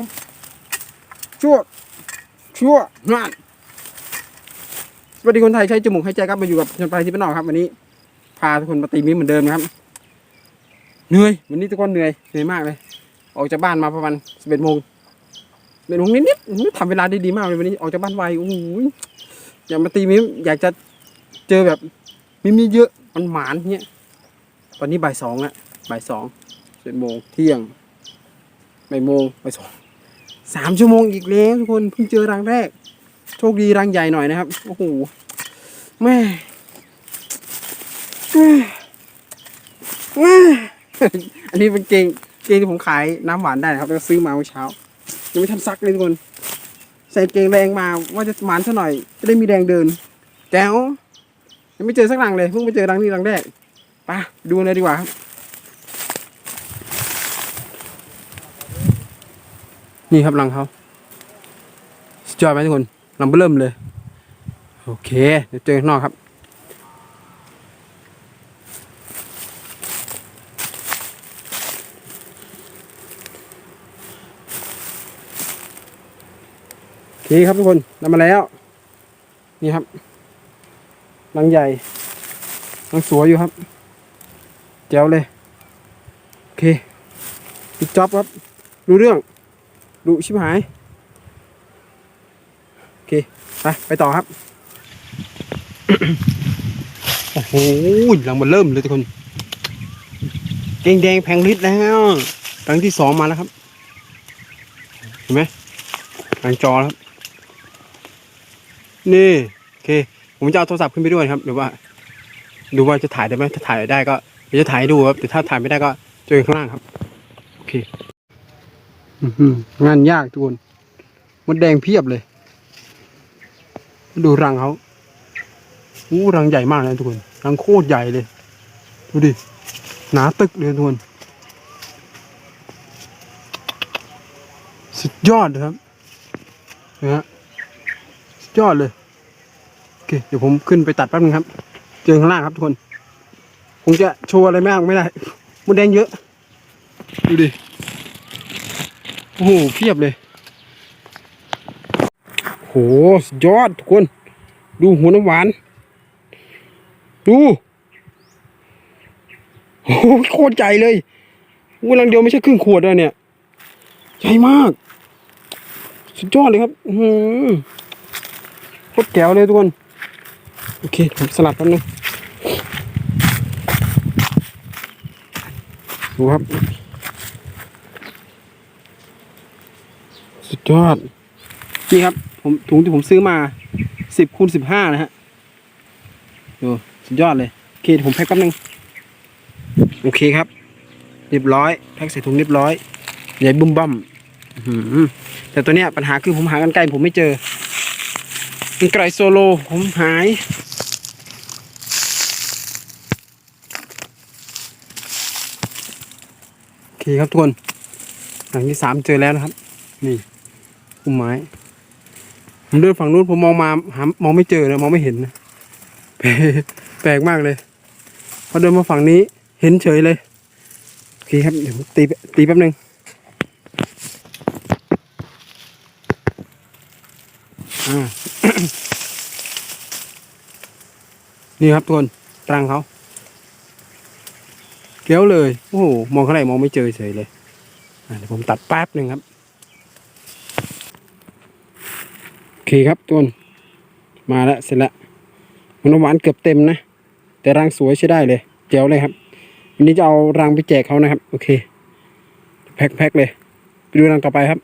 ผมชั่วชั่วนั่นสวัสดีคนไทยใช้จมูกให้ใจครับมาอยู่กับชนปลายที่เป็นนอกครับ วันนี้ พาทุกคนมาตีมิ้นเหมือนเดิมนะครับเหนื่อยวันนี้ทุกคนเหนื่อยเหนื่อยมากเลย ออกจากบ้านมาประมาณสิบเอ็ดโมงสิบเอ็ดโมงนิดๆอื้อทำเวลาได้ดีมากเลยวันนี้ออกจากบ้านไวโอ้โหอยากมาตีมิ้นอยากจะเจอแบบมิ้นมีเยอะมันหมานเนี้ยตอนนี้บ่ายสองละบ่ายสองสิบเอ็ดโมงเที่ยงบ่ายโมงบ่ายสอง สามชั่วโมงอีกแล้วทุกคนเพิ่งเจอรังแรก โชคดีรังใหญ่หน่อยนะครับ โอ้โหแม่แม่อันนี้เป็นเกงเกงที่ผมขายน้ำหวานได้นะครับแล้วซื้อมาเมื่อเช้า ยังไม่ทันซักเลยทุกคน ใส่เกงแรงมาว่าจะหมานซะหน่อย จะได้มีแรงเดินแจ๋วยังไม่เจอสักรังเลยเพิ่งไปเจอรังนี้รังแรกไปดูเลยดีกว่าครับ นี่ครับรังเขาสุดยอดไหมทุกคนรังเริ่มเลย โอเค เดี๋ยวเจอข้างนอกครับโอเคครับทุกคนนำมาแล้ว นี่ครับรังใหญ่รังสวยอยู่ครับแจ๋วเลย โอเคปิดจ็อบครับ รู้เรื่อง ดูชิบหาย โอเค ไป ไปต่อครับ โอ้โหรังมันเริ่มเลยทุกคนแดงแดงแพงลิตรแล้วรังที่สองมาแล้วครับ เห็นไหมทางจอแล้วครับ นี่โอเค ผมจะเอาโทรศัพท์ขึ้นไปด้วยครับหรือว่า ดูว่าจะถ่ายได้ไหมถ้าถ่ายได้ก็เดี๋ยวจะถ่ายดูครับแต่ถ้าถ่ายไม่ได้ก็เจอข้างล่างครับ โอเค งานยากทุกคนมดแดงเพียบเลย ดูรังเขาอู้รังใหญ่มากเลยทุกคน รังโคตรใหญ่เลย ดูดิ หนาตึกเลยทุกคน สุดยอดเลยครับนะฮะสุดยอดเลย โอเค เดี๋ยวผมขึ้นไปตัดแป๊บนึงครับ เจอข้างล่างครับทุกคน คงจะโชว์อะไรมากไม่ได้มดแดงเยอะ ดูดิ โอ้โหเพียบเลยโหสุดยอดทุกคน ดูหัวน้ำหวาน ดูโอ้โหโคตรใหญ่เลยอู้ลังเดียวไม่ใช่ครึ่งขวดเลยเนี่ยใหญ่มาก สุดยอดเลยครับอือหือโคตรแก้วเลยทุกคน โอเคผมสลัดแป๊บนึงดูครับ สุด ยอด นี่ครับ ผมถุงที่ผมซื้อมาสิบคูณสิบห้านะฮะดูสุดยอดเลย โอเคผมแพ็คแป๊บนึง โอเคครับ เรียบร้อย แพ็คใส่ถุงเรียบร้อยใหญ่บุ้มบ้อหือแต่ตัวเนี้ยปัญหาคือผมหากันไกลผมไม่เจอกันไกลโซโลผมหายโอเคครับทุกคนหลังที่สามเจอแล้วนะครับ นี่ พุ่มไม้ ผมเดินฝั่งนู้นผมมองมาหามองไม่เจอเลยมองไม่เห็นนะแปลกมากเลยพอเดินมาฝั่งนี้เห็นเฉยเลยโอเคครับเดี๋ยวตีตีแป๊บนึงอ่านี่ครับทุกคนตรังเขาเกี้ยวเลย โอ้โหมองข้างในมองไม่เจอเฉยเลยเดี๋ยวผมตัดแป๊บหนึ่งครับ โอเคครับทุกคนมาแล้วเสร็จแล้วมันหวานเกือบเต็มนะ แต่รังสวยใช้ได้เลยเจ๋วเลยครับวันนี้จะเอารังไปแจกเขานะครับ โอเค แพ็คๆเลย ไปดูรังต่อไปครับ